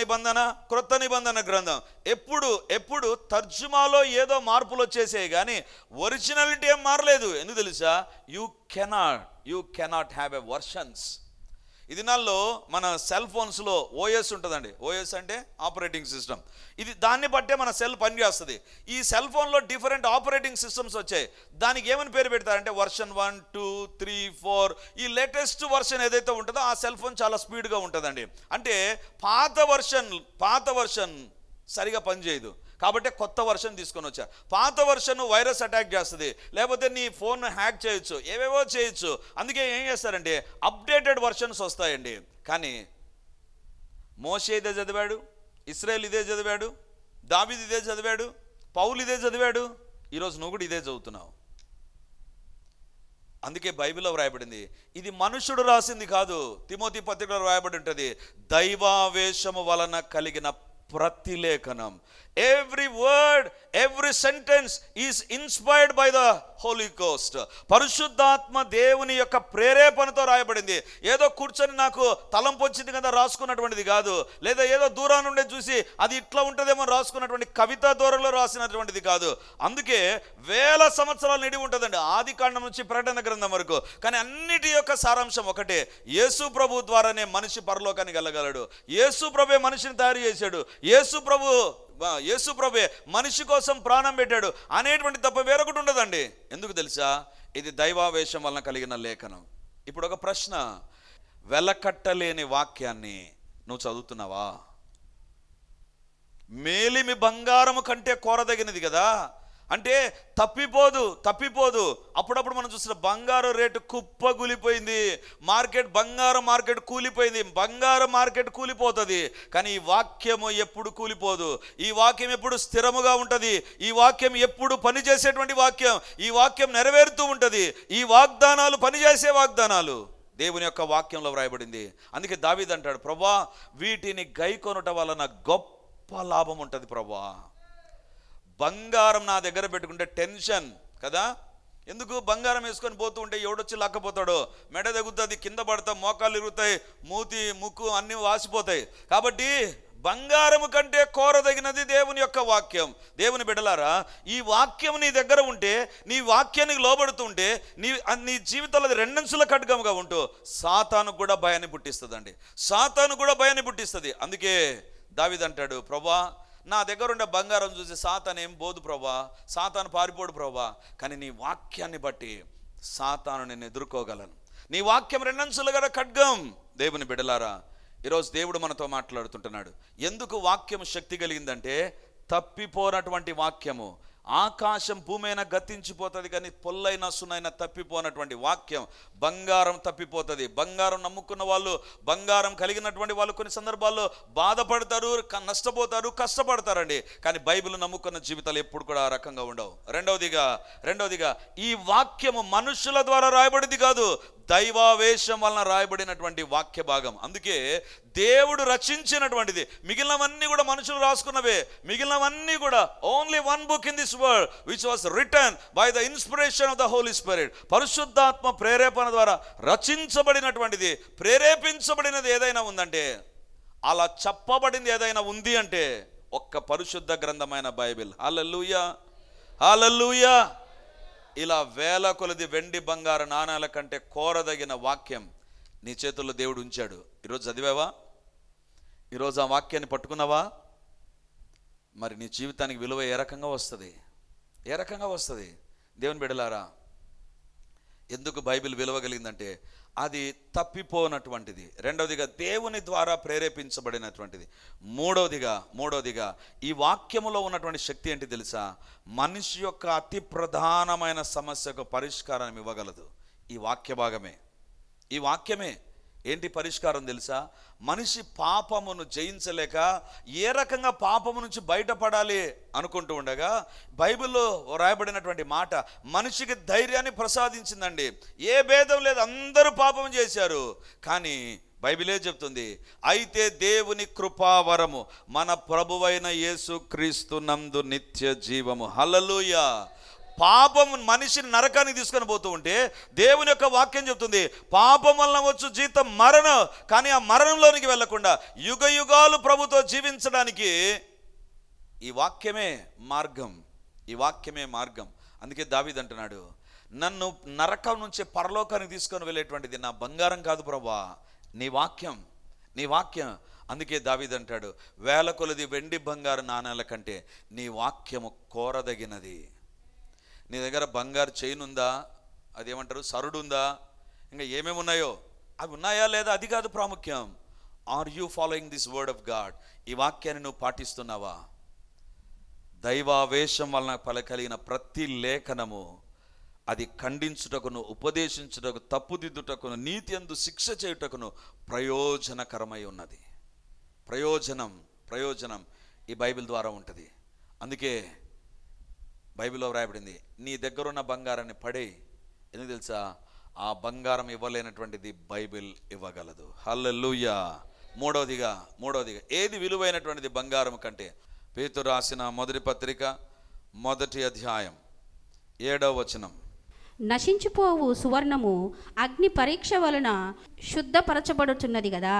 నిబంధన క్రొత్త నిబంధన గ్రంథం. ఎప్పుడు ఎప్పుడు తర్జుమాలో ఏదో మార్పులు వచ్చేసాయి కానీ ఒరిజినాలిటీ ఏం మారలేదు. ఎందుకు తెలుసా? You cannot you cannot have a versions ఈ దినాల్లో మన సెల్ ఫోన్స్లో ఓఎస్ ఉంటుందండి. ఓఎస్ అంటే ఆపరేటింగ్ సిస్టమ్. ఇది దాన్ని బట్టే మన సెల్ పనిచేస్తుంది ఈ సెల్ ఫోన్లో డిఫరెంట్ ఆపరేటింగ్ సిస్టమ్స్ వచ్చాయి. దానికి ఏమని పేరు పెడతారంటే version one two three four ఈ లేటెస్ట్ వర్షన్ ఏదైతే ఉంటుందో ఆ సెల్ ఫోన్ చాలా స్పీడ్గా ఉంటుందండి. అంటే పాత వర్షన్ పాత వర్షన్ సరిగా పనిచేయదు కాబట్టి కొత్త వర్షన్ తీసుకొని వచ్చా. పాత వర్షన్ వైరస్ అటాక్ చేస్తుంది. లేకపోతే నీ ఫోన్ హ్యాక్ చేయొచ్చు ఏవేవో చేయొచ్చు. అందుకే ఏం చేస్తారంటే అప్డేటెడ్ వర్షన్స్ వస్తాయండి. కానీ మోసే ఇదే చదివాడు ఇస్రాయేల్ ఇదే చదివాడు దావిద్ ఇదే చదివాడు పౌలు ఇదే చదివాడు. ఈరోజు నువ్వు కూడా ఇదే చదువుతున్నావు. అందుకే బైబిల్లో వ్రాయబడింది ఇది మనుషుడు రాసింది కాదు తిమోతి పత్రికలో వ్రాయబడి ఉంటుంది దైవావేశము వలన కలిగిన ప్రతిలేఖనం. Every word every sentence is inspired by the holy ghost పరిశుద్ధాత్మ దేవుని యొక్క ప్రేరేపణతో రాయబడింది. ఏదో కూర్చొని నాకు తలంపు వచ్చింది కదా రాసుకున్నటువంటిది కాదు. లేదా ఏదో దూరం నుండి చూసి అది ఇట్లా ఉంటుందేమో రాసుకున్నటువంటి కవితా దూరంలో రాసినటువంటిది కాదు. అందుకే వేల సంవత్సరాలు నిడి ఉంటుందండి. ఆది కాండం నుంచి ప్రకటన గ్రంథం వరకు. కానీ అన్నిటి యొక్క సారాంశం ఒకటే. యేసు ప్రభు ద్వారానే మనిషి పరలోకానికి వెళ్ళగలడు. యేసు ప్రభే మనిషిని తయారు చేశాడు. యేసు ప్రభు యేసు ప్రభే మనిషి కోసం ప్రాణం పెట్టాడు అనేటువంటి తప్ప వేరొకటి ఉండదండి. ఎందుకు తెలుసా? ఇది దైవావేశం వలన కలిగిన లేఖనం. ఇప్పుడు ఒక ప్రశ్న. వెలకట్టలేని వాక్యాన్ని నువ్వు చదువుతున్నావా? మేలిమి బంగారము కంటే కోరదగినది కదా. అంటే తప్పిపోదు తప్పిపోదు. అప్పుడప్పుడు మనం చూసిన బంగారం రేటు కుప్పగూలిపోయింది. మార్కెట్ బంగారం మార్కెట్ కూలిపోయింది. బంగారం మార్కెట్ కూలిపోతుంది. కానీ ఈ వాక్యము ఎప్పుడు కూలిపోదు. ఈ వాక్యం ఎప్పుడు స్థిరముగా ఉంటుంది. ఈ వాక్యం ఎప్పుడు పనిచేసేటువంటి వాక్యం? ఈ వాక్యం నెరవేరుతూ ఉంటుంది. ఈ వాగ్దానాలు పనిచేసే వాగ్దానాలు. దేవుని యొక్క వాక్యంలో వ్రాయబడింది. అందుకే దావీద్ అంటాడు ప్రభా వీటిని గైకొనటం వలన గొప్ప లాభం ఉంటుంది ప్రభా. బంగారం నా దగ్గర పెట్టుకుంటే టెన్షన్ కదా? ఎందుకు? బంగారం వేసుకొని పోతూ ఉంటే ఎవడొచ్చి లాక్కపోతాడో? మెడ తగ్గుతుంది కింద పడతా మోకాలు ఇరుగుతాయి మూతి ముక్కు అన్నీ వాసిపోతాయి. కాబట్టి బంగారము కంటే కోరదగినది దేవుని యొక్క వాక్యం. దేవుని బిడలారా ఈ వాక్యం నీ దగ్గర ఉంటే నీ వాక్యానికి లోబడుతుంటే నీ నీ జీవితంలో అది రెండంచుల ఖడ్గముగా ఉంటూ సాతాను కూడా భయాన్ని పుట్టిస్తుందండి. సాతాను కూడా భయాన్ని పుట్టిస్తుంది. అందుకే దావిదంటాడు ప్రభా నా దగ్గర ఉండే బంగారం చూసి సాతాను ఏం పోదు ప్రభా సాతాను పారిపోడు ప్రభా కానీ నీ వాక్యాన్ని బట్టి సాతాను నేను ఎదుర్కోగలను. నీ వాక్యం రెండంచులు గల ఖడ్గం. దేవుని బిడలారా ఈరోజు దేవుడు మనతో మాట్లాడుతుంటున్నాడు. ఎందుకు వాక్యం శక్తి కలిగిందంటే తప్పిపోనటువంటి వాక్యము. ఆకాశం భూమైనా గతించిపోతుంది కానీ పొల్లైన సునైన తప్పిపోనటువంటి వాక్యం బంగారం తప్పిపోతుంది. బంగారం నమ్ముకున్న వాళ్ళు బంగారం కలిగినటువంటి వాళ్ళు కొన్ని సందర్భాల్లో బాధపడతారు నష్టపోతారు కష్టపడతారండి. కానీ బైబిల్ నమ్ముకున్న జీవితాలు ఎప్పుడు కూడా ఆ రకంగా ఉండవు. రెండవదిగా రెండవదిగా ఈ వాక్యము మనుషుల ద్వారా రాయబడింది కాదు దైవావేశం వలన రాయబడినటువంటి వాక్య భాగం. అందుకే దేవుడు రచించినటువంటిది. మిగిలినవన్నీ కూడా మనుషులు రాసుకున్నవే. మిగిలినవన్నీ కూడా only one book in this word which was written by the inspiration of the holy spirit పరిశుద్ధాత్మ ప్రేరేపణ ద్వారా రచించబడినటువంటిది ప్రేరేపించబడినది ఏదైనా ఉందంటే అలా చెప్పబడింది ఏదైనా ఉంది అంటే ఒక్క పరిశుద్ధ గ్రంథమైన బైబిల్. హాలూయా హాలూయా ఇలా వేల కొలది వెండి బంగారు నాణాల కంటే కోరదగిన వాక్యం నీ చేతుల్లో దేవుడు ఉంచాడు. ఈరోజు చదివావా? ఈరోజు ఆ వాక్యాన్ని పట్టుకున్నావా? మరి నీ జీవితానికి విలువ ఏ రకంగా వస్తుంది? ఏ రకంగా వస్తుంది? దేవుని బిడలారా ఎందుకు బైబిల్ విలువగలిగిందంటే అది తప్పిపోనటువంటిది. రెండవదిగా దేవుని ద్వారా ప్రేరేపించబడినటువంటిది. మూడవదిగా మూడవదిగా ఈ వాక్యములో ఉన్నటువంటి శక్తి ఏంటి తెలుసా? మనిషి యొక్క అతి ప్రధానమైన సమస్యకు పరిష్కారం ఇవ్వగలదు. ఈ వాక్య భాగమే. ఈ వాక్యమే. ఏంటి పరిష్కారం తెలుసా? మనిషి పాపమును జయించలేక ఏ రకంగా పాపము నుంచి బయటపడాలి అనుకుంటూ ఉండగా బైబిల్లో రాయబడినటువంటి మాట మనిషికి ధైర్యాన్ని ప్రసాదించిందండి. ఏ భేదం లేదు అందరూ పాపం చేశారు. కానీ బైబిలే చెప్తుంది అయితే దేవుని కృపావరము మన ప్రభువైన యేసు క్రీస్తు నందు నిత్య జీవము. హలలుయా పాపం మనిషిని నరకానికి తీసుకొని పోతూ ఉంటే దేవుని యొక్క వాక్యం చెప్తుంది పాపం వలన వచ్చు జీతం మరణం కానీ ఆ మరణంలోనికి వెళ్ళకుండా యుగ యుగాలు ప్రభుతో జీవించడానికి ఈ వాక్యమే మార్గం ఈ వాక్యమే మార్గం. అందుకే దావీద్ అంటున్నాడు నన్ను నరకం నుంచి పరలోకానికి తీసుకొని వెళ్ళేటువంటిది నా బంగారం కాదు ప్రభా నీ వాక్యం నీ వాక్యం. అందుకే దావీద్ అంటాడు వేల కొలది వెండి బంగారు నాణాల కంటే నీ వాక్యము కోరదగినది. నీ దగ్గర బంగారు చైన్ ఉందా? అదేమంటారు? సరుడు ఉందా? ఇంకా ఏమేమి ఉన్నాయో? అవి ఉన్నాయా లేదా? అది కాదు ప్రాముఖ్యం. Are you following this word of God ఈ వాక్యాన్ని నువ్వు పాటిస్తున్నావా? దైవావేశం వలన పలకలిగిన ప్రతి లేఖనము అది ఖండించుటకును ఉపదేశించుటకు తప్పుదిద్దుటకును నీతి అందు శిక్ష చేయుటకును ప్రయోజనకరమై ఉన్నది. ప్రయోజనం ప్రయోజనం ఈ బైబిల్ ద్వారా ఉంటుంది. అందుకే బైబిల్లో వ్రాయబడింది నీ దగ్గరున్న బంగారాన్ని పడే ఎందుకు తెలుసా? ఆ బంగారం ఇవ్వలేనటువంటిది బైబిల్ ఇవ్వగలదు. హల్లెలూయా! మూడవదిగా మూడవదిగా ఏది విలువైనటువంటిది బంగారం కంటే? పేతు రాసిన మొదటి పత్రిక మొదటి అధ్యాయం ఏడవ వచనం. నశించిపోవు సువర్ణము అగ్ని పరీక్ష వలన శుద్ధపరచబడుతున్నది కదా.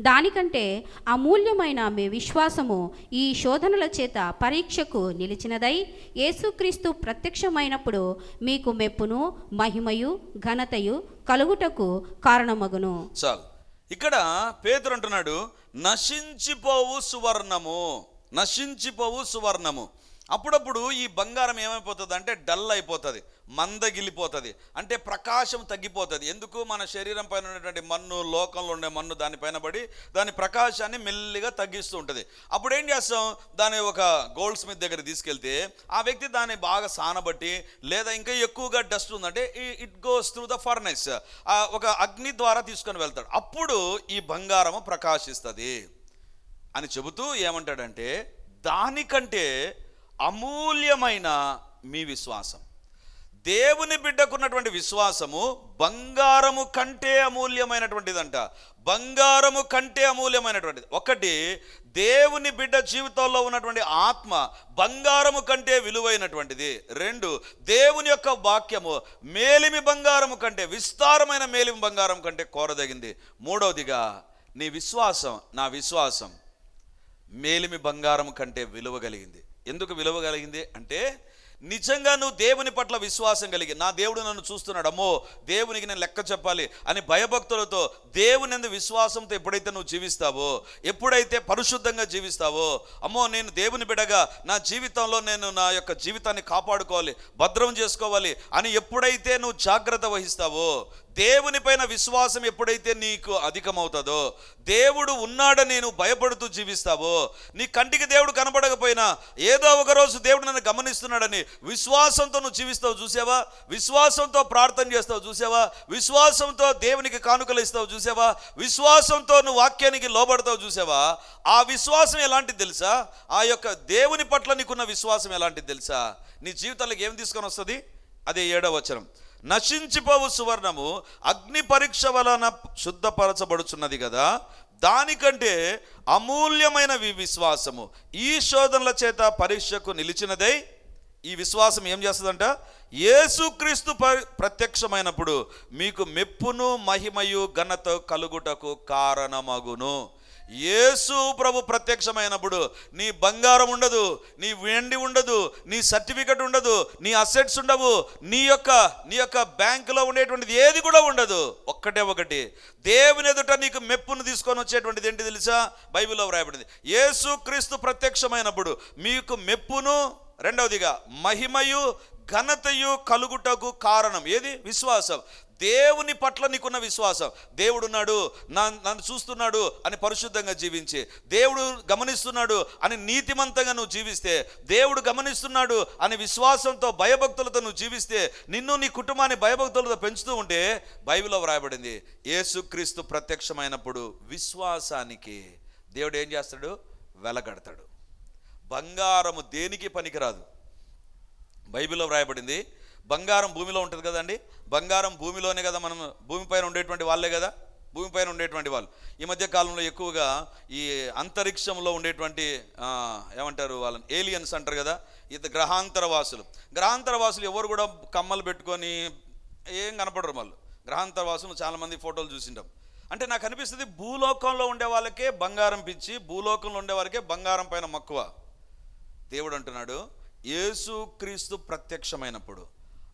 దానికంటే అమూల్యమైన మీ విశ్వాసము ఈ శోధనల చేత పరీక్షకు నిలిచినదై యేసుక్రీస్తు ప్రత్యక్షమైనప్పుడు మీకు మెప్పును మహిమయు ఘనతయు కలుగుటకు కారణమగును. చాలు. ఇక్కడ పేదరు అంటున్నాడు నశించిపోవు సువర్ణము నశించిపోవు సువర్ణము. అప్పుడప్పుడు ఈ బంగారం ఏమైపోతుంది అంటే డల్ అయిపోతుంది మందగిలిపోతుంది అంటే ప్రకాశం తగ్గిపోతుంది. ఎందుకు? మన శరీరం పైన ఉన్నటువంటి మన్ను లోకంలో ఉండే మన్ను దానిపైన పడి దాని ప్రకాశాన్ని మెల్లిగా తగ్గిస్తూ ఉంటుంది. అప్పుడు ఏం చేస్తాం? దాని ఒక గోల్డ్ స్మిత్ దగ్గర తీసుకెళ్తే ఆ వ్యక్తి దాన్ని బాగా సానబట్టి లేదా ఇంకా ఎక్కువగా డస్ట్ ఉందంటే it goes through the furnace. ఒక అగ్ని ద్వారా తీసుకొని వెళ్తాడు. అప్పుడు ఈ బంగారము ప్రకాశిస్తుంది అని చెబుతూ ఏమంటాడంటే దానికంటే అమూల్యమైన మీ విశ్వాసం. దేవుని బిడ్డకున్నటువంటి విశ్వాసము బంగారము కంటే అమూల్యమైనటువంటిదంట. బంగారము కంటే అమూల్యమైనటువంటిది. ఒకటి దేవుని బిడ్డ జీవితంలో ఉన్నటువంటి ఆత్మ బంగారము కంటే విలువైనటువంటిది. రెండు దేవుని యొక్క వాక్యము మేలిమి బంగారము కంటే విస్తారమైన మేలిమి బంగారం కంటే కోరదగింది. మూడవదిగా నీ విశ్వాసం నా విశ్వాసం మేలిమి బంగారం కంటే విలువ కలిగింది ఎందుకు విలువ కలిగింది? అంటే నిజంగా నువ్వు దేవుని పట్ల విశ్వాసం కలిగి నా దేవుడు నన్ను చూస్తున్నాడు అమ్మో దేవునికి నేను లెక్క చెప్పాలి అని భయభక్తులతో దేవుని ఎందు విశ్వాసంతో ఎప్పుడైతే నువ్వు జీవిస్తావో ఎప్పుడైతే పరిశుద్ధంగా జీవిస్తావో అమ్మో నేను దేవుని బిడగా నా జీవితంలో నేను నా యొక్క జీవితాన్ని కాపాడుకోవాలి భద్రం చేసుకోవాలి అని ఎప్పుడైతే నువ్వు జాగ్రత్త వహిస్తావో దేవుని పైన విశ్వాసం ఎప్పుడైతే నీకు అధికమవుతుందో దేవుడు ఉన్నాడని నేను భయపడుతూ జీవిస్తావో నీ కంటికి దేవుడు కనపడకపోయినా ఏదో ఒకరోజు దేవుడు నన్ను గమనిస్తున్నాడని విశ్వాసంతో నువ్వు జీవిస్తావు చూసావా? విశ్వాసంతో ప్రార్థన చేస్తావు చూసావా? విశ్వాసంతో దేవునికి కానుకలు ఇస్తావు చూసావా? విశ్వాసంతో నువ్వు వాక్యానికి లోబడతావు చూసావా? ఆ విశ్వాసం ఎలాంటిది తెలుసా? ఆ యొక్క దేవుని పట్ల నీకున్న విశ్వాసం ఎలాంటిది తెలుసా? నీ జీవితాలకు ఏం తీసుకొని వస్తుంది? అదే ఏడవ వచనం. నశించిపోవు సువర్ణము. అగ్ని పరీక్ష వలన శుద్ధపరచబడుచున్నది కదా. దానికంటే అమూల్యమైన విశ్వాసము. ఈ శోధనల చేత పరీక్షకు నిలిచినదై ఈ విశ్వాసం ఏం చేస్తుందంట? యేసుక్రీస్తు ప్రత్యక్షమైనప్పుడు మీకు మెప్పును మహిమయు ఘనత కలుగుటకు కారణమగును. యేసు ప్రభు ప్రత్యక్షమైనప్పుడు నీ బంగారం ఉండదు నీ వెండి ఉండదు నీ సర్టిఫికెట్ ఉండదు నీ అసెట్స్ ఉండవు నీ యొక్క నీ యొక్క బ్యాంకులో ఉండేటువంటిది ఏది కూడా ఉండదు. ఒక్కటే ఒకటి. దేవుని ఎదుట నీకు మెప్పును తీసుకొని వచ్చేటువంటిది ఏంటి తెలుసా? బైబిల్లో వ్రాయబడింది. యేసు క్రీస్తు ప్రత్యక్షమైనప్పుడు మీకు మెప్పును రెండవదిగా మహిమయు ఘనతయు కలుగుటకు కారణం. ఏది? విశ్వాసం. దేవుని పట్ల నీకున్న విశ్వాసం. దేవుడున్నాడు నా నన్ను చూస్తున్నాడు అని పరిశుద్ధంగా జీవించి. దేవుడు గమనిస్తున్నాడు అని నీతిమంతంగా నువ్వు జీవిస్తే. దేవుడు గమనిస్తున్నాడు అని విశ్వాసంతో భయభక్తులతో నువ్వు జీవిస్తే. నిన్ను నీ కుటుంబాన్ని భయభక్తులతో పెంచుతూ ఉంటే బైబిల్లో వ్రాయబడింది యేసుక్రీస్తు ప్రత్యక్షమైనప్పుడు విశ్వాసానికి దేవుడు ఏం చేస్తాడు? వెలగడతాడు. బంగారము దేనికి పనికిరాదు? బైబిల్లో వ్రాయబడింది బంగారం భూమిలో ఉంటుంది కదండి. బంగారం భూమిలోనే కదా మనం భూమిపైన ఉండేటువంటి వాళ్ళే కదా. భూమిపైన ఉండేటువంటి వాళ్ళు. ఈ మధ్య కాలంలో ఎక్కువగా ఈ అంతరిక్షంలో ఉండేటువంటి ఏమంటారు వాళ్ళని? ఏలియన్స్ అంటారు కదా. ఇది గ్రహాంతర వాసులు గ్రహాంతర వాసులు ఎవరు కూడా కమ్మలు పెట్టుకొని ఏం కనపడరు వాళ్ళు. గ్రహాంతర వాసులు చాలామంది ఫోటోలు చూసింటాం అంటే నాకు అనిపిస్తుంది భూలోకంలో ఉండే వాళ్ళకే బంగారం పిచ్చి భూలోకంలో ఉండే వారికే బంగారం పైన మక్కువ. దేవుడు అంటున్నాడు యేసు క్రీస్తు ప్రత్యక్షమైనప్పుడు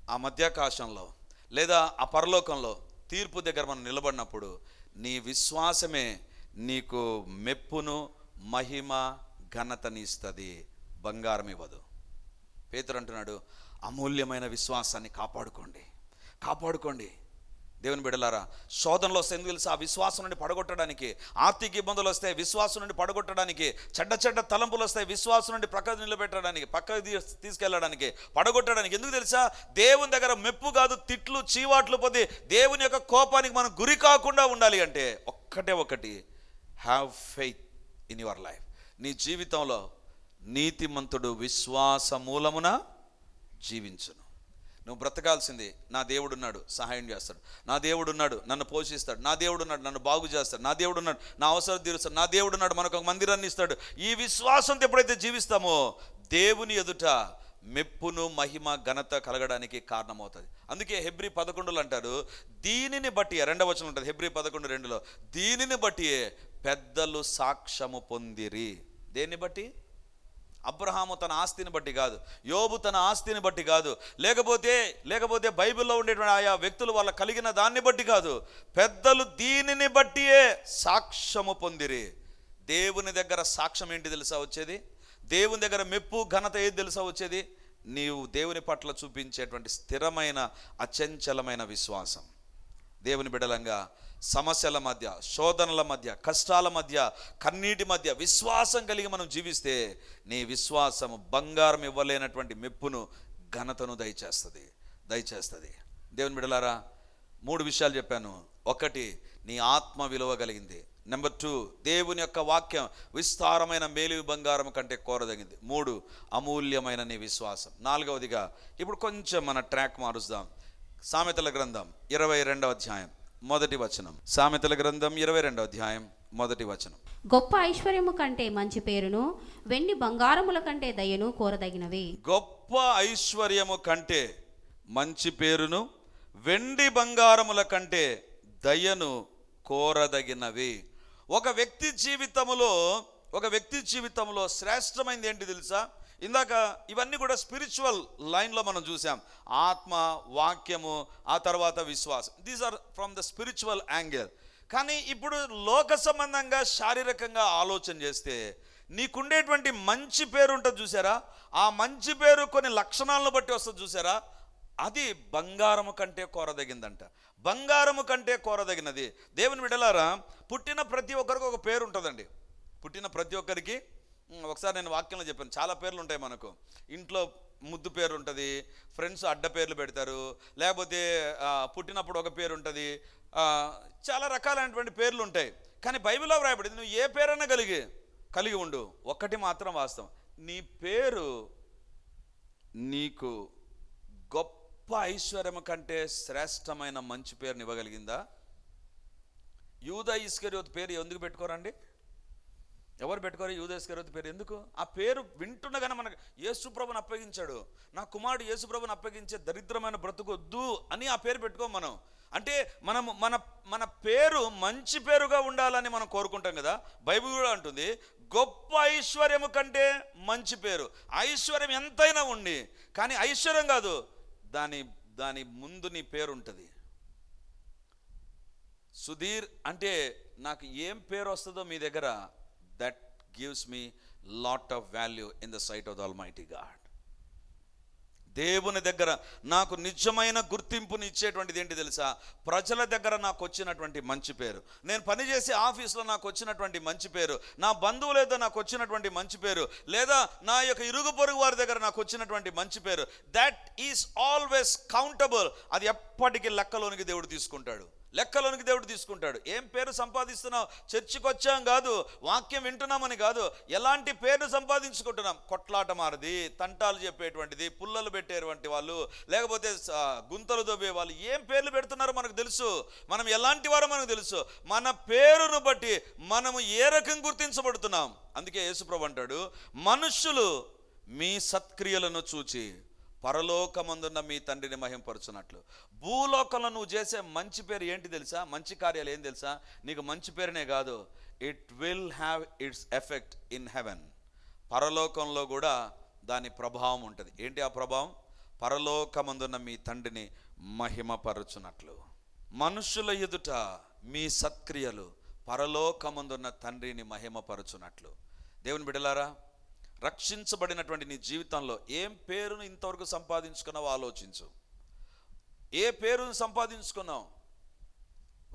ఆ మధ్యాకాశంలో లేదా ఆ పరలోకంలో తీర్పు దగ్గర మనం నిలబడినప్పుడు నీ విశ్వాసమే నీకు మెప్పును మహిమ ఘనతనిస్తుంది. బంగారం ఇవ్వదు. పేతురు అంటున్నాడు అమూల్యమైన విశ్వాసాన్ని కాపాడుకోండి. కాపాడుకోండి. దేవుని బిడలారా శోధనలో వస్తే ఎందుకు తెలుసు? ఆ విశ్వాసం నుండి పడగొట్టడానికి ఆర్థిక ఇబ్బందులు వస్తే విశ్వాసం నుండి పడగొట్టడానికి చెడ్డ చెడ్డ తలంపులు వస్తాయి విశ్వాసం నుండి పక్కకు నిలబెట్టడానికి పక్కకు తీసుకెళ్ళడానికి పడగొట్టడానికి ఎందుకు తెలుసా? దేవుని దగ్గర మెప్పు కాదు తిట్లు చీవాట్లు పొంది దేవుని యొక్క కోపానికి మనం గురి కాకుండా ఉండాలి అంటే ఒక్కటే ఒకటి have faith in your life నీ జీవితంలో నీతిమంతుడు విశ్వాస మూలమున జీవించును. నువ్వు బ్రతకాల్సింది నా దేవుడు ఉన్నాడు సహాయం చేస్తాడు. నా దేవుడు ఉన్నాడు నన్ను పోషిస్తాడు. నా దేవుడు ఉన్నాడు నన్ను బాగు చేస్తాడు. నా దేవుడు ఉన్నాడు నా అవసరం తీరుస్తాడు. నా దేవుడు ఉన్నాడు మనకు ఒక మందిరాన్ని ఇస్తాడు. ఈ విశ్వాసంతో ఎప్పుడైతే జీవిస్తామో దేవుని ఎదుట మెప్పును మహిమ ఘనత కలగడానికి కారణమవుతుంది. అందుకే హెబ్రి పదకొండులు అంటారు దీనిని బట్టి రెండవ వచనం ఉంటుంది హెబ్రి పదకొండు రెండులో దీనిని బట్టి పెద్దలు సాక్ష్యము పొందిరి. దేన్ని బట్టి? అబ్రహాము తన ఆస్తిని బట్టి కాదు యోబు తన ఆస్తిని బట్టి కాదు లేకపోతే లేకపోతే బైబిల్లో ఉండేటువంటి ఆయా వ్యక్తులు వాళ్ళ కలిగిన దాన్ని బట్టి కాదు పెద్దలు దీనిని బట్టియే సాక్ష్యము పొందిరి. దేవుని దగ్గర సాక్ష్యం ఏంటి తెలుసా వచ్చేది? దేవుని దగ్గర మెప్పు ఘనత ఏది తెలుసా వచ్చేది? నీవు దేవుని పట్ల చూపించేటువంటి స్థిరమైన అచంచలమైన విశ్వాసం. దేవుని బిడలంగా సమస్యల మధ్య శోధనల మధ్య కష్టాల మధ్య కన్నీటి మధ్య విశ్వాసం కలిగి మనం జీవిస్తే నీ విశ్వాసం బంగారం ఇవ్వలేనటువంటి మెప్పును ఘనతను దయచేస్తుంది దయచేస్తుంది. దేవుని బిడలారా మూడు విషయాలు చెప్పాను. ఒకటి నీ ఆత్మ విలువ కలిగింది. నెంబర్ టూ దేవుని యొక్క వాక్యం విస్తారమైన మేలు బంగారం కంటే కోరదగింది. మూడు అమూల్యమైన నీ విశ్వాసం. నాలుగవదిగా ఇప్పుడు కొంచెం మన ట్రాక్ మారుస్తాం. సామెతల గ్రంథం ఇరవై రెండవ అధ్యాయం మొదటి వచనం. సామెతల గ్రంథం ఇరవై రెండవ అధ్యాయం మొదటి వచనం. గొప్ప ఐశ్వర్యము కంటే మంచి పేరును వెండి బంగారముల కంటే దయను కోరదగినవి. గొప్ప ఐశ్వర్యము కంటే మంచి పేరును వెండి బంగారముల కంటే దయను కోరదగినవి. ఒక వ్యక్తి జీవితములో ఒక వ్యక్తి జీవితంలో శ్రేష్టమైనది ఏంటి తెలుసా? ఇందాక ఇవన్నీ కూడా స్పిరిచువల్ లైన్లో మనం చూసాం. ఆత్మ వాక్యము ఆ తర్వాత విశ్వాసం. These are from the spiritual angle కానీ ఇప్పుడు లోక సంబంధంగా శారీరకంగా ఆలోచన చేస్తే నీకుండేటువంటి మంచి పేరు ఉంటుంది చూసారా? ఆ మంచి పేరు కొన్ని లక్షణాలను బట్టి వస్తుంది చూసారా? అది బంగారము కంటే కోరదగిందంట. బంగారము కంటే కోరదగినది. దేవుని విడలారా పుట్టిన ప్రతి ఒక్కరికి ఒక పేరు ఉంటుందండి. పుట్టిన ప్రతి ఒక్కరికి ఒకసారి నేను వాక్యంలో చెప్పాను. చాలా పేర్లు ఉంటాయి మనకు. ఇంట్లో ముద్దు పేరు ఉంటుంది ఫ్రెండ్స్ అడ్డ పేర్లు పెడతారు లేకపోతే పుట్టినప్పుడు ఒక పేరు ఉంటుంది చాలా రకాలైనటువంటి పేర్లు ఉంటాయి. కానీ బైబిల్లో వ్రాయబడింది నువ్వు ఏ పేరైనా కలిగి కలిగి ఉండు. ఒక్కటి మాత్రం వాస్తవం. నీ పేరు నీకు గొప్ప ఐశ్వర్యం కంటే శ్రేష్టమైన మంచి పేరుని ఇవ్వగలిగిందా? యూదా ఇస్కరియోత్ పేరు ఎందుకు పెట్టుకోరండి? ఎవరు పెట్టుకోరు? యూదేశ్వరవతి పేరు. ఎందుకు? ఆ పేరు వింటుండగానే మనకు యేసుప్రభుని అప్పగించాడు. నా కుమారుడు యేసుప్రభుని అప్పగించే దరిద్రమైన బ్రతుకొద్దు అని ఆ పేరు పెట్టుకోం మనం. అంటే మనం మన మన పేరు మంచి పేరుగా ఉండాలని మనం కోరుకుంటాం కదా? బైబిల్ కూడా అంటుంది గొప్ప ఐశ్వర్యము కంటే మంచి పేరు. ఐశ్వర్యం ఎంతైనా ఉండి కానీ ఐశ్వర్యం కాదు దాని దాని ముందు నీ పేరు ఉంటుంది. సుధీర్ అంటే నాకు ఏం పేరు వస్తుందో మీ దగ్గర that gives me lot of value in the sight of the almighty God దేవుని దగ్గర నాకు నిజమైన గుర్తింపుని ఇచ్చేటువంటిది ఏంటి తెలుసా? ప్రజల దగ్గర నాకు వచ్చినటువంటి మంచి పేరు. నేను పనిచేసే ఆఫీస్లో నాకు వచ్చినటువంటి మంచి పేరు. నా బంధువుల దగ్గర నాకు వచ్చినటువంటి మంచి పేరు. లేదా నా యొక్క ఇరుగు పొరుగు వారి దగ్గర నాకు వచ్చినటువంటి మంచి పేరు. దట్ ఈస్ ఆల్వేస్ కౌంటబుల్ అది ఎప్పటికీ లెక్కలోనికి దేవుడు తీసుకుంటాడు. లెక్కలోనికి దేవుడు తీసుకుంటాడు. ఏం పేరు సంపాదిస్తున్నావు? చర్చికి వచ్చాం కాదు వాక్యం వింటున్నామని కాదు ఎలాంటి పేరు సంపాదించుకుంటున్నాం? కొట్లాట మారది తంటాలు చెప్పేటువంటిది పుల్లలు పెట్టేటువంటి వాళ్ళు లేకపోతే గుంతలు దొబ్బే వాళ్ళు ఏం పేర్లు పెడుతున్నారో మనకు తెలుసు. మనం ఎలాంటి వారో మనకు తెలుసు. మన పేరును బట్టి మనము ఏ రకం గుర్తించబడుతున్నాం? అందుకే యేసుప్రభు అంటాడు మనుష్యులు మీ సత్క్రియలను చూచి పరలోకమందున్న మీ తండ్రిని మహింపరుచున్నట్లు. భూలోకంలో నువ్వు చేసే మంచి పేరు ఏంటి తెలుసా? మంచి కార్యాలు ఏం తెలుసా? నీకు మంచి పేరునే కాదు. It will have its effect in heaven పరలోకంలో కూడా దాని ప్రభావం ఉంటుంది. ఏంటి ఆ ప్రభావం? పరలోకమందున్న మీ తండ్రిని మహిమపరచునట్లు మనుషుల ఎదుట మీ సత్క్రియలు పరలోకమందున్న తండ్రిని మహిమపరచునట్లు దేవుని బిడలారా రక్షించబడినటువంటి నీ జీవితంలో ఏం పేరును ఇంతవరకు సంపాదించుకున్నావో ఆలోచించు. ఏ పేరును సంపాదించుకున్నావు?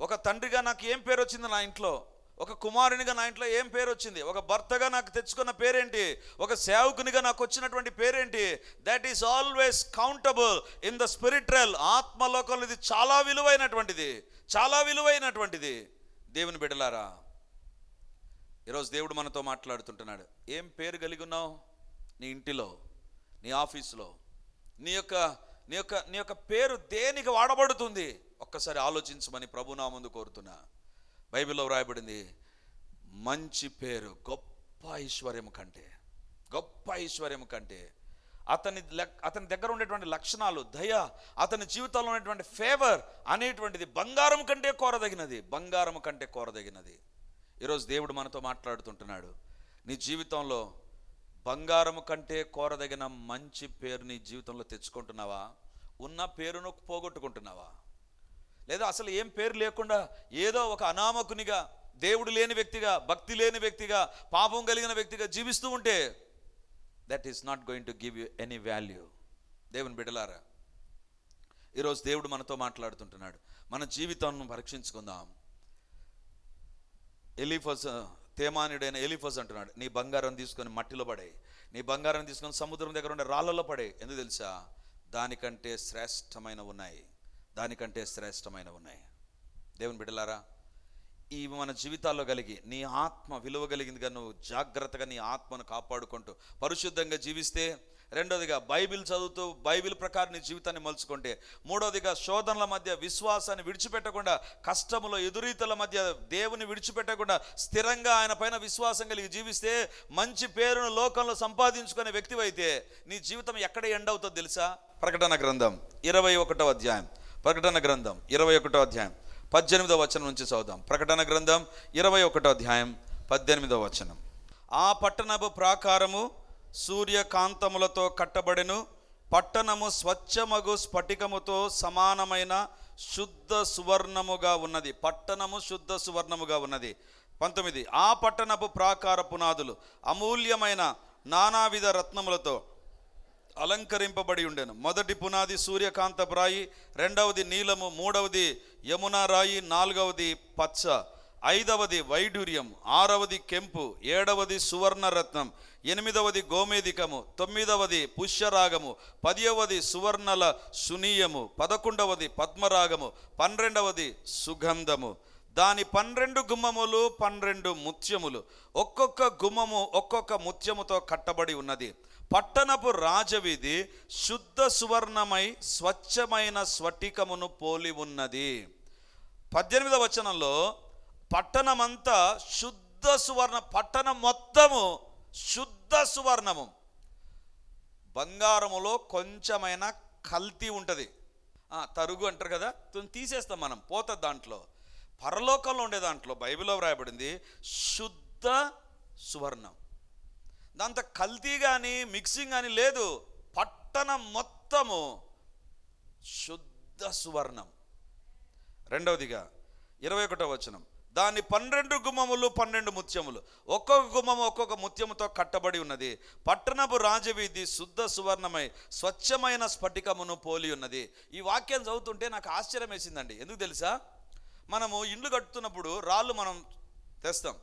ఒక తండ్రిగా నాకు ఏం పేరు వచ్చింది నా ఇంట్లో? ఒక కుమారునిగా నా ఇంట్లో ఏం పేరు వచ్చింది ఒక భర్తగా నాకు తెచ్చుకున్న పేరేంటి? ఒక సేవకునిగా నాకు వచ్చినటువంటి పేరేంటి? That is always countable in the spiritual ఆత్మలోకంలో ఇది చాలా విలువైనటువంటిది. చాలా విలువైనటువంటిది. దేవుని బిడలారా ఈరోజు దేవుడు మనతో మాట్లాడుతుంటున్నాడు. ఏం పేరు కలిగి ఉన్నావు? నీ ఇంటిలో నీ ఆఫీసులో. నీ యొక్క నీ యొక్క నీ యొక్క పేరు దేనికి వాడబడుతుంది? ఒక్కసారి ఆలోచించమని ప్రభు నా ముందు కోరుతున్నా. బైబిల్లో వ్రాయబడింది మంచి పేరు గొప్ప ఐశ్వర్యం కంటే గొప్ప ఐశ్వర్యం కంటే అతని అతని దగ్గర ఉండేటువంటి లక్షణాలు దయ అతని జీవితంలో ఉన్నటువంటి ఫేవర్ అనేటువంటిది బంగారం కంటే కోరదగినది బంగారం కంటే కోరదగినది. ఈరోజు దేవుడు మనతో మాట్లాడుతుంటున్నాడు. నీ జీవితంలో బంగారము కంటే కోరదగిన మంచి పేరు నీ జీవితంలో తెచ్చుకుంటున్నావా? ఉన్న పేరును పోగొట్టుకుంటున్నావా? లేదా అసలు ఏం పేరు లేకుండా ఏదో ఒక అనామకునిగా దేవుడు లేని వ్యక్తిగా భక్తి లేని వ్యక్తిగా పాపం కలిగిన వ్యక్తిగా జీవిస్తూ ఉంటే that is not going to give you any value దేవుని బిడలారా ఈరోజు దేవుడు మనతో మాట్లాడుతుంటున్నాడు. మన జీవితాన్ని పరీక్షించుకుందాం. ఎలిఫస్ తేమానుడైన ఎలిఫస్ అంటున్నాడు నీ బంగారం తీసుకొని మట్టిలో పడే నీ బంగారం తీసుకొని సముద్రం దగ్గర ఉండే రాళ్ళలో పడే ఎందుకు తెలుసా? దానికంటే శ్రేష్టమైన ఉన్నాయి దానికంటే శ్రేష్టమైన ఉన్నాయి. దేవుని బిడ్డలారా ఇవి మన జీవితాల్లో కలిగి నీ ఆత్మ విలువ కలిగిందిగా నువ్వు జాగ్రత్తగా నీ ఆత్మను కాపాడుకుంటూ పరిశుద్ధంగా జీవిస్తే రెండోదిగా బైబిల్ చదువుతూ బైబిల్ ప్రకారం నీ జీవితాన్ని మలుచుకుంటే మూడోదిగా శోధనల మధ్య విశ్వాసాన్ని విడిచిపెట్టకుండా కష్టములో ఎదురీతల మధ్య దేవుని విడిచిపెట్టకుండా స్థిరంగా ఆయన పైన విశ్వాసం కలిగి జీవిస్తే మంచి పేరును లోకంలో సంపాదించుకునే వ్యక్తివైతే నీ జీవితం ఎక్కడ ఎండ్ అవుతుందో తెలుసా? ప్రకటన గ్రంథం ఇరవై ఒకటో అధ్యాయం. ప్రకటన గ్రంథం ఇరవై ఒకటో అధ్యాయం. పద్దెనిమిదవ వచనం నుంచి చదువుదాం. ప్రకటన గ్రంథం ఇరవై ఒకటో అధ్యాయం పద్దెనిమిదవ వచనం. ఆ పట్టణపు ప్రాకారము సూర్యకాంతములతో కట్టబడెను. పట్టణము స్వచ్ఛమగు స్ఫటికముతో సమానమైన శుద్ధ సువర్ణముగా ఉన్నది. పట్టణము శుద్ధ సువర్ణముగా ఉన్నది. పంతొమ్మిది. ఆ పట్టణపు ప్రాకార పునాదులు అమూల్యమైన నానావిధ రత్నములతో అలంకరింపబడి ఉండెను. మొదటి పునాది సూర్యకాంత రాయి రెండవది నీలము మూడవది యమునా రాయి నాలుగవది పచ్చ. ఐదవది వైడూర్యం ఆరవది కెంపు ఏడవది సువర్ణరత్నం ఎనిమిదవది గోమేదికము తొమ్మిదవది పుష్యరాగము పదియవది సువర్ణల సునీయము పదకొండవది పద్మరాగము పన్నెండవది సుగంధము. దాని పన్నెండు గుమ్మములు పన్నెండు ముత్యములు. ఒక్కొక్క గుమ్మము ఒక్కొక్క ముత్యముతో కట్టబడి ఉన్నది. పట్టణపు రాజవీధి శుద్ధ సువర్ణమై స్వచ్ఛమైన స్వటికమును పోలి ఉన్నది. పద్దెనిమిదవ వచనంలో పట్టణమంతా శుద్ధ సువర్ణ పట్టణం మొత్తము శుద్ధ సువర్ణము. బంగారములో కొంచెమైన కల్తీ ఉంటుంది. తరుగు అంటారు కదా తీసేస్తాం మనం పోతుంది దాంట్లో. పరలోకంలో ఉండే దాంట్లో బైబిల్లో వ్రాయబడింది శుద్ధ సువర్ణం. దాంతో కల్తీ కానీ మిక్సింగ్ కానీ లేదు పట్టణం మొత్తము శుద్ధ సువర్ణం. రెండవదిగా ఇరవై ఒకటో వచనం. దాని పన్నెండు గుమ్మములు పన్నెండు ముత్యములు. ఒక్కొక్క గుమ్మము ఒక్కొక్క ముత్యముతో కట్టబడి ఉన్నది. పట్టణపు రాజవీధి శుద్ధ సువర్ణమై స్వచ్ఛమైన స్ఫటికమును పోలి ఉన్నది. ఈ వాక్యం చదువుతుంటే నాకు ఆశ్చర్యం వేసిందండి ఎందుకు తెలుసా? మనము ఇండ్లు కట్టుతున్నప్పుడు రాళ్ళు మనం తెస్తాం.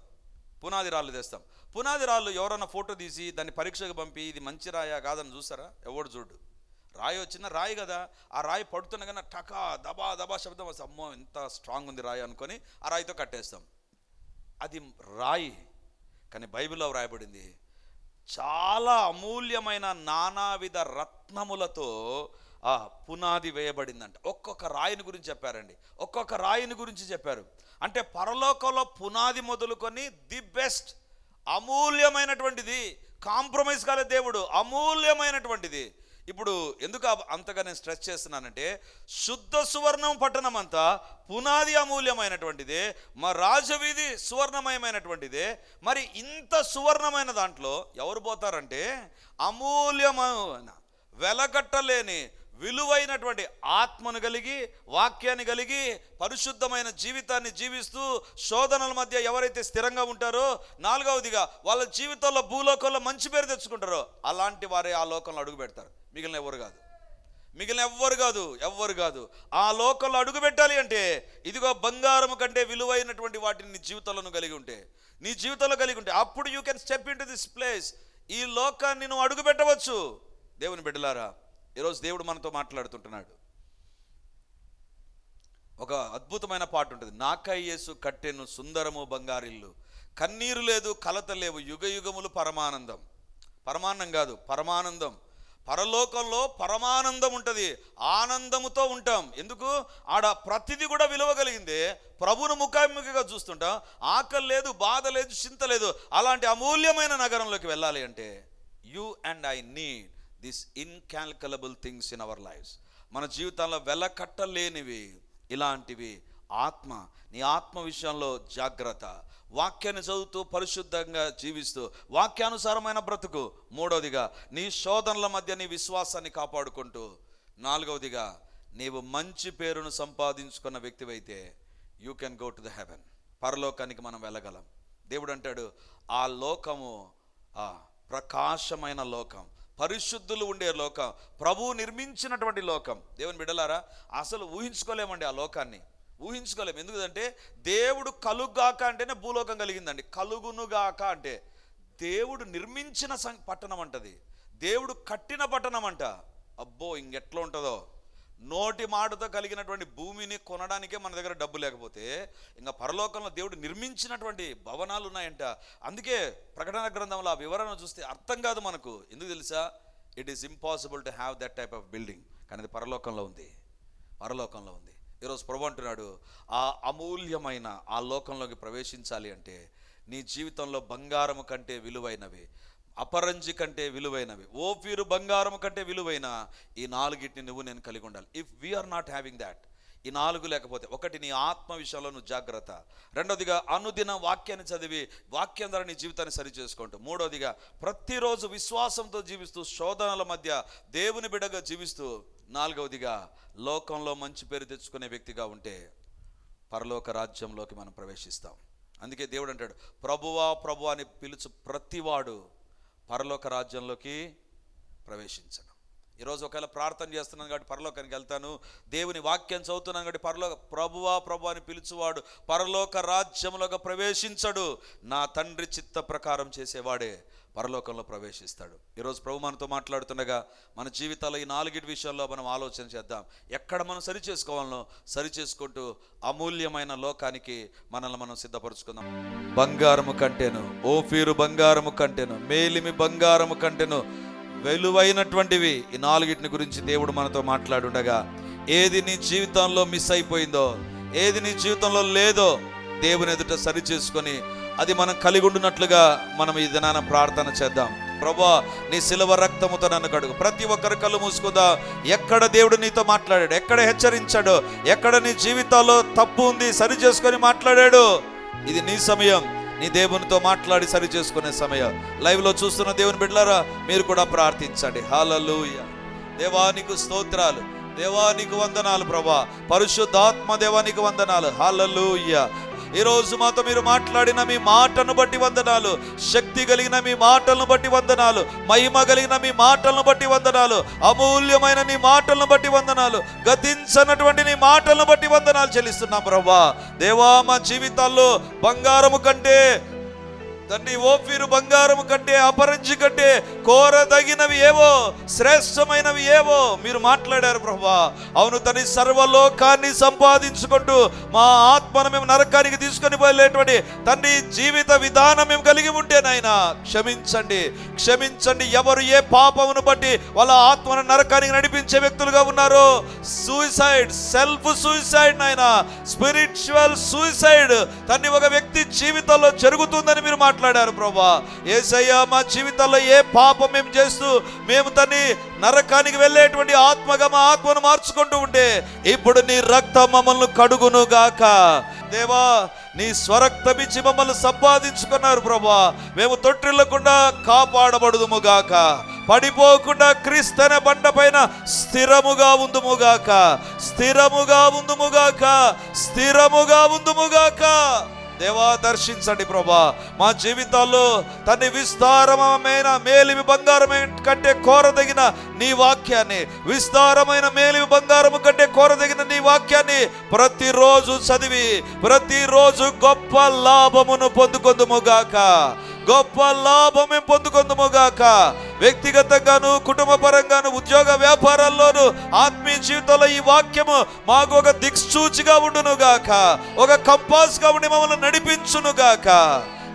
పునాది రాళ్ళు తెస్తాం. పునాది రాళ్ళు ఎవరన్నా ఫోటో తీసి దాన్ని పరీక్షకు పంపి ఇది మంచి రాయా కాదని చూస్తారా? ఎవడు చూడు. రాయి వచ్చిన రాయి కదా ఆ రాయి పడుతుండగానే టకా దబా దబా శబ్దం వస్తుంది. అమ్మో ఎంత స్ట్రాంగ్ ఉంది రాయి అనుకొని ఆ రాయితో కట్టేస్తాం. అది రాయి. కానీ బైబిల్లో వ్రాయబడింది చాలా అమూల్యమైన నానావిధ రత్నములతో ఆ పునాది వేయబడిందంట. ఒక్కొక్క రాయిని గురించి చెప్పారండి. ఒక్కొక్క రాయిని గురించి చెప్పారు. అంటే పరలోకంలో పునాది మొదలుకొని ది బెస్ట్ అమూల్యమైనటువంటిది కాంప్రమైజ్ కాలే దేవుడు అమూల్యమైనటువంటిది. ఇప్పుడు ఎందుకు అంతగా నేను స్ట్రెస్ చేస్తున్నానంటే శుద్ధ సువర్ణం పట్టణం అంతా పునాది అమూల్యమైనటువంటిదే మా రాజవీధి సువర్ణమయమైనటువంటిదే మరి ఇంత సువర్ణమైన దాంట్లో ఎవరు పోతారంటే అమూల్యమైన వెలకట్టలేని విలువైనటువంటి ఆత్మను కలిగి వాక్యాన్ని కలిగి పరిశుద్ధమైన జీవితాన్ని జీవిస్తూ శోధనల మధ్య ఎవరైతే స్థిరంగా ఉంటారో నాలుగవదిగా వాళ్ళ జీవితంలో భూలోకంలో మంచి పేరు తెచ్చుకుంటారో అలాంటి వారే ఆ లోకంలో అడుగు పెడతారు. మిగిలిన ఎవరు కాదు. మిగిలిన ఎవ్వరు కాదు ఎవ్వరు కాదు. ఆ లోకంలో అడుగు పెట్టాలి అంటే ఇదిగో బంగారం కంటే విలువైనటువంటి వాటిని నీ జీవితంలో కలిగి ఉంటే నీ జీవితంలో కలిగి ఉంటే అప్పుడు you can step into this place ఈ లోకాన్ని నువ్వు అడుగు పెట్టవచ్చు దేవుని బిడ్డలారా ఈరోజు దేవుడు మనతో మాట్లాడుతుంటున్నాడు. ఒక అద్భుతమైన పాట ఉంటుంది. నాకయ్యేసు కట్టెను సుందరము బంగారిల్లు. కన్నీరు లేదు కలత లేవు. యుగ యుగములు పరమానందం. పరమాన్నం కాదు పరమానందం. పరలోకంలో పరమానందం ఉంటుంది. ఆనందముతో ఉంటాం. ఎందుకు? ఆడ ప్రతిదీ కూడా విలువ కలిగిందే ప్రభును ముఖాముఖిగా చూస్తుంటాం. ఆకలి లేదు బాధ లేదు చింత లేదు. అలాంటి అమూల్యమైన నగరంలోకి వెళ్ళాలి అంటే you and I need this incalculable things in our lives మన జీవితంలో వెలకట్టలేనివి ఇలాంటివి ఆత్మ నీ ఆత్మ విషయంలో జాగ్రత్త. వాక్యాన్ని చదువుతూ పరిశుద్ధంగా జీవిస్తూ వాక్యానుసారమైన బ్రతుకు. మూడవదిగా నీ శోధనల మధ్య నీ విశ్వాసాన్ని కాపాడుకుంటూ. నాలుగవదిగా నీవు మంచి పేరును సంపాదించుకున్న వ్యక్తివైతే you can go to the heaven పరలోకానికి మనం వెళ్ళగలం. దేవుడు అంటాడు ఆ లోకము ఆ ప్రకాశమైన లోకం పరిశుద్ధులు ఉండే లోకం ప్రభువు నిర్మించినటువంటి లోకం. దేవుని బిడ్డలారా అసలు ఊహించుకోలేమండి ఆ లోకాన్ని. ఊహించుకోలేము ఎందుకంటే దేవుడు కలుగుగాక అంటేనే భూలోకం కలిగిందండి. కలుగునుగాక అంటే దేవుడు నిర్మించిన సం పట్టణం అంటది. దేవుడు కట్టిన పట్టణం అంట. అబ్బో ఇంకెట్లా ఉంటుందో. నోటి మాటతో కలిగినటువంటి భూమిని కొనడానికే మన దగ్గర డబ్బు లేకపోతే ఇంకా పరలోకంలో దేవుడు నిర్మించినటువంటి భవనాలు ఉన్నాయంట. అందుకే ప్రకటన గ్రంథంలో ఆ వివరణ చూస్తే అర్థం కాదు మనకు. ఎందుకు తెలుసా? It is impossible to have that type of building కానీ అది పరలోకంలో ఉంది. పరలోకంలో ఉంది. ఈరోజు ప్రభు అంటున్నాడు ఆ అమూల్యమైన ఆ లోకంలోకి ప్రవేశించాలి అంటే నీ జీవితంలో బంగారం కంటే విలువైనవి అపరంజి కంటే విలువైనవి ఓఫీరు బంగారం కంటే విలువైన ఈ నాలుగిటిని నువ్వు నేను కలిగి ఉండాలి. If we are not having that ఈ నాలుగు లేకపోతే ఒకటి నీ ఆత్మ విషయంలో నువ్వు జాగ్రత్త. రెండోదిగా అనుదిన వాక్యాన్ని చదివి వాక్యం ద్వారా నీ జీవితాన్ని సరి చేసుకుంటూ. మూడోదిగా ప్రతిరోజు విశ్వాసంతో జీవిస్తూ శోధనల మధ్య దేవుని బిడగా జీవిస్తూ. నాలుగవదిగా లోకంలో మంచి పేరు తెచ్చుకునే వ్యక్తిగా ఉంటే పరలోక రాజ్యంలోకి మనం ప్రవేశిస్తాం. అందుకే దేవుడు అంటాడు ప్రభువా ప్రభు అని పిలుచు ప్రతివాడు పరలోక రాజ్యంలోకి ప్రవేశించడు. ఈరోజు ఒకవేళ ప్రార్థన చేస్తున్నాను కాబట్టి పరలోకానికి వెళ్తాను. దేవుని వాక్యం చదువుతున్నాను కాబట్టి పరలోక ప్రభువా ప్రభు అని పిలుచువాడు. పరలోక రాజ్యంలోకి ప్రవేశించడు. నా తండ్రి చిత్త ప్రకారం చేసేవాడే పరలోకంలో ప్రవేశిస్తాడు. ఈరోజు ప్రభు మనతో మాట్లాడుతుండగా మన జీవితాల్లో ఈ నాలుగిటి విషయాల్లో మనం ఆలోచన చేద్దాం. ఎక్కడ మనం సరి చేసుకోవాలనో సరి చేసుకుంటూ అమూల్యమైన లోకానికి మనల్ని మనం సిద్ధపరచుకుందాం. బంగారము కంటేను ఓఫీరు బంగారము కంటేను మేలిమి బంగారము కంటేను వెలువైనటువంటివి. ఈ నాలుగిటిని గురించి దేవుడు మనతో మాట్లాడుండగా ఏది నీ జీవితంలో మిస్ అయిపోయిందో ఏది నీ జీవితంలో లేదో దేవుని ఎదుట సరి చేసుకొని అది మనం కలిగి ఉండునట్లుగా మనం ఈ దినాన ప్రార్థన చేద్దాం. ప్రభా నీ శిలవ రక్తముతో నన్ను కడుగు. ప్రతి ఒక్కరి కళ్ళు మూసుకుందా? ఎక్కడ దేవుడు నీతో మాట్లాడాడు? ఎక్కడ హెచ్చరించాడు? ఎక్కడ నీ జీవితాల్లో తప్పు ఉంది? సరి చేసుకొని మాట్లాడాడు? ఇది నీ సమయం. నీ దేవునితో మాట్లాడి సరి చేసుకునే సమయం లైవ్లో చూస్తున్న దేవుని బిడ్డలారా మీరు కూడా ప్రార్థించండి. హాలూయ దేవానికి స్తోత్రాలు. దేవానికి వందనాలు ప్రభా. పరిశుద్ధాత్మ దేవానికి వందనాలు. హాలూయ ఈరోజు మాతో మీరు మాట్లాడిన మీ మాటను బట్టి వందనాలు. శక్తి కలిగిన మీ మాటలను బట్టి వందనాలు. మహిమ కలిగిన మీ మాటలను బట్టి వందనాలు. అమూల్యమైన నీ మాటలను బట్టి వందనాలు. గతించనటువంటి నీ మాటలను బట్టి వందనాలు చెల్లిస్తున్నాం ప్రభా దేవా మా జీవితాల్లో బంగారము కంటే తండ్రి ఓఫీరు బంగారం కంటే అపరంజి కంటే కోరదగినవి ఏవో శ్రేష్టమైనవి ఏవో మీరు మాట్లాడారు ప్రభా అవును తని సర్వలోకాన్ని సంపాదించుకుంటూ మా ఆత్మను మేము నరకానికి తీసుకొని పోయేటువంటి తండ్రి జీవిత విధానం మేము కలిగి ఉంటే నాయన క్షమించండి. క్షమించండి ఎవరు ఏ పాపమును బట్టి వాళ్ళ ఆత్మను నరకానికి నడిపించే వ్యక్తులుగా ఉన్నారో సూసైడ్ సెల్ఫ్ సూసైడ్ నాయన స్పిరిచువల్ సూసైడ్ తన్ని ఒక వ్యక్తి జీవితంలో జరుగుతుందని మీరు మాట్లాడారు. ప్రభా. ఏసయ్య మా జీవితంలో ఏ పాపం మేము చేస్తూ మేము తన్ని నరకానికి వెళ్ళేటువంటి ఆత్మగా మా ఆత్మను మార్చుకుంటూ ఉంటే ఇప్పుడు నీ రక్తం మమ్మల్ని కడుగును గాక. దేవా నీ స్వరక్తమిచ్చి మమ్మల్ని సంపాదించుకున్నారు ప్రభా. మేము తొట్టిల్లకుండా కాపాడబడుదుము గాక. పడిపోకుండా క్రీస్తన బండ పైన స్థిరముగా ఉందుముగాక స్థిరముగా ఉందుముగాక స్థిరముగా ఉందుముగాక దేవా దర్శించండి ప్రభా. మా జీవితాల్లో తన్ని విస్తారమైన మేలిమి బంగారమే కంటే కోరదగిన నీ వాక్యాన్ని విస్తారమైన మేలిమి బంగారము కంటే కోరదగిన నీ వాక్యాన్ని ప్రతిరోజు చదివి ప్రతిరోజు గొప్ప లాభమును పొందుకొందుముగాక గొప్ప లాభం మేము పొందుకొందుముగాక వ్యక్తిగతంగాను కుటుంబ పరంగాను ఉద్యోగ వ్యాపారాల్లోను ఆత్మీయ జీవితంలో ఈ వాక్యము మాకు ఒక దిక్సూచిగా ఉండును గాక. ఒక కంపాస్గా ఉండి మమ్మల్ని నడిపించును గాక.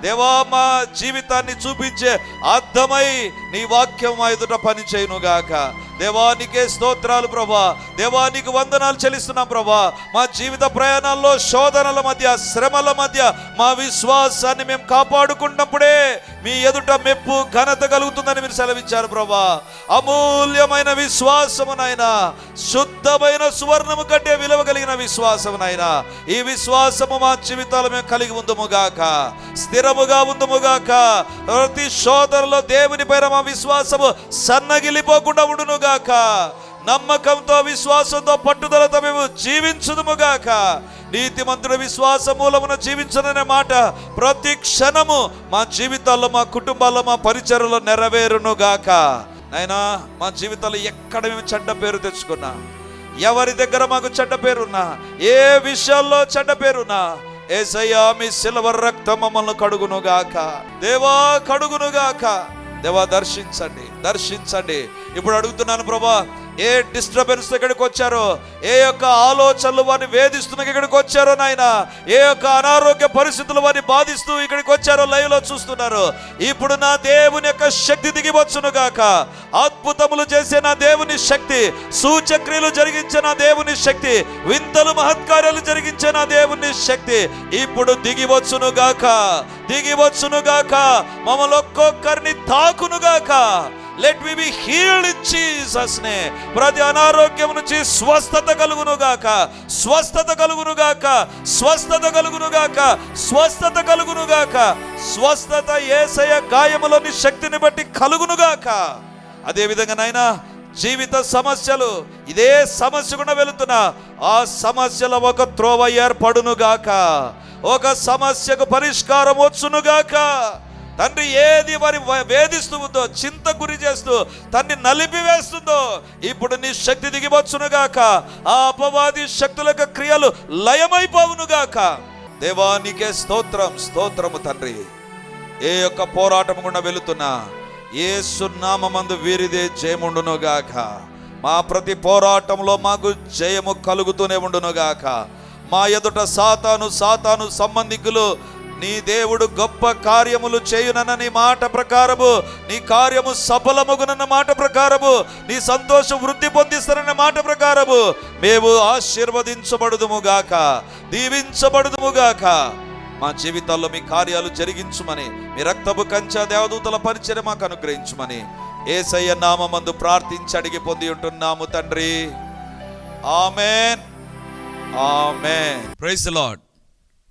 దేవా మా జీవితాన్ని చూపించే అర్థమై నీ వాక్యం మా ఎదుట పని చేయును గాక. దేవానికే స్తోత్రాలు ప్రభా. దేవానికి వందనాలు చెల్లిస్తున్నాం ప్రభా. మా జీవిత ప్రయాణాల్లో శోధనల మధ్య శ్రమల మధ్య మా విశ్వాసాన్ని మేము కాపాడుకున్నప్పుడే మీ ఎదుట మెప్పు ఘనత కలుగుతుందని మీరు సెలవిచ్చారు ప్రభా. అమూల్యమైన విశ్వాసము శుద్ధమైన సువర్ణము కంటే విలువ కలిగిన విశ్వాసమునైనా ఈ విశ్వాసము మా జీవితాలు మేము కలిగి ఉందముగాక. స్థిరముగా ఉందముగాక. ప్రతి శోధనలో దేవుని పైన మా విశ్వాసము సన్నగిలిపోకుండా గాక. నమ్మకంతో విశ్వాసంతో పట్టుదలతో మేము జీవించుదుముగాక. నీతిమంతుడు విశ్వాస మూలమున జీవించననే మాట ప్రతి క్షణము మా జీవితాల్లో మా కుటుంబాల్లో మా పరిచయలో నెరవేరునుగాక. నాయనా మా జీవితాల్లో ఎక్కడ మేము చెడ్డ పేరు తెచ్చుకున్నా? ఎవరి దగ్గర మాకు చెడ్డ పేరున్నా? ఏ విషయాల్లో చెడ్డ పేరున్నా? ఏసయ్యా మీ సిల్వర్ రక్తం మమ్మల్ని కడుగునుగాక. దేవా కడుగునుగాక. దేవా దర్శించండి దర్శించండి. ఇప్పుడు అడుగుతున్నాను ప్రభా ఏ డిస్టర్బెన్స్ ఇక్కడికి వచ్చారో ఏ యొక్క ఆలోచనలు వారిని వేధిస్తున్న ఇక్కడికి వచ్చారో నాయన ఏ యొక్క అనారోగ్య పరిస్థితులు వారిని బాధిస్తూ ఇక్కడికి వచ్చారో లైవ్లో చూస్తున్నారు. ఇప్పుడు నా దేవుని యొక్క శక్తి దిగివచ్చును గాక. అద్భుతములు చేసే నా దేవుని శక్తి సూచక్రియలు జరిగించే నా దేవుని శక్తి వింతలు మహత్కార్యాలు జరిగించే నా దేవుని శక్తి ఇప్పుడు దిగివచ్చును గాక. దిగివచ్చును గాక. మమ్మల్ని ఒక్కొక్కరిని తాకును గాక. Let we be healed in Jesus నే ప్రతి అనారోగ్యం నుంచి స్వస్థత కలుగును గాక స్వస్థత కలుగును గాక స్వస్థత కలుగును గాక స్వస్థత కలుగును గాక స్వస్థత యేసయ గాయములోని శక్తిని బట్టి కలుగును గాక అదే విధంగా నాయనా జీవిత సమస్యలు ఇదే సమస్య కూడా వెళుతున్నా ఆ సమస్యల ఒక త్రోవ ఏర్పడును గాక ఒక సమస్యకు పరిష్కారం వచ్చును గాక తండ్రి ఏది వారి వేధిస్తుందో ఉందో చింత గురి చేస్తూ తన్ని నలిపివేస్తుందో ఇప్పుడు నీ శక్తి దిగివచ్చునుగాక ఆ అపవాది శక్తుల యొక్క క్రియలు లయమైపోవునుగాక. దేవానికే స్తోత్రం స్తోత్రము తండ్రి. ఏ యొక్క పోరాటం గుండా వెళుతున్నా ఏ సున్నామందు వీరిదే జయముండునుగాక. మా ప్రతి పోరాటంలో మాకు జయము కలుగుతూనే ఉండునుగాక. మా ఎదుట సాతాను సాతాను సంబంధికులు నీ దేవుడు గొప్ప కార్యములు చేయునన్న నీ మాట ప్రకారము నీ కార్యము సఫలమగునన్న మాట ప్రకారము నీ సంతోషం వృద్ధి పొందిస్తారన్న మాట ప్రకారము మేము ఆశీర్వదించబడుదుముగాక దీవించబడుదుముగాక మా జీవితాల్లో మీ కార్యాలు జరిగించుమని మీ రక్తపు కంచ దేవదూతల పరిచయం మాకు అనుగ్రహించుమని ఏసయ్య నామందు ప్రార్థించి అడిగి పొంది ఉంటున్నాము తండ్రి. ఆమెన్. ఆమెన్. Praise lord